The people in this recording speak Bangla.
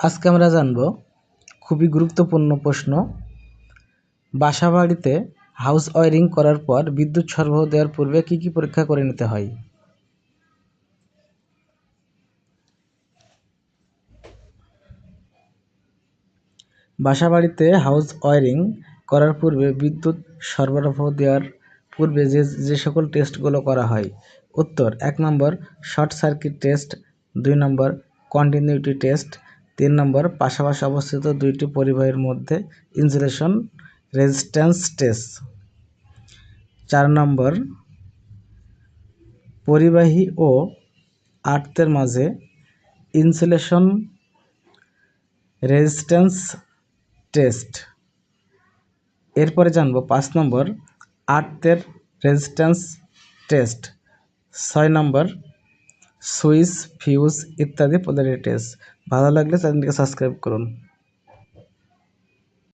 আজকে আমরা জানব খুবই গুরুত্বপূর্ণ প্রশ্ন। বাসা বাড়িতে হাউস ওয়ারিং করার পর বিদ্যুৎ সরবরাহ দেওয়ার পূর্বে কি কি পরীক্ষা করে নিতে হয়? বাসা বাড়িতে হাউস ওয়ারিং করার পূর্বে বিদ্যুৎ সরবরাহ দেওয়ার পূর্বে যে যে সকল টেস্টগুলো করা হয়। উত্তর, এক নম্বর শর্ট সার্কিট টেস্ট দুই নম্বর কন্টিনিউটি টেস্ট তিন নম্বর, পাশাপাশি অবস্থিত দুইটি পরিবাহের মধ্যে ইনসুলেশন রেজিস্ট্যান্স টেস্ট চার নম্বর, পরিবাহী ও আর্থের মাঝে ইনসুলেশন রেজিস্ট্যান্স টেস্ট এরপরে জানব পাঁচ নম্বর, আর্থের রেজিস্ট্যান্স টেস্ট ছয় নম্বর সুইচ ফিউজ ইত্যাদি পদের টেস্ট। ভালো লাগলে চ্যানেলটিকে সাবস্ক্রাইব করুন।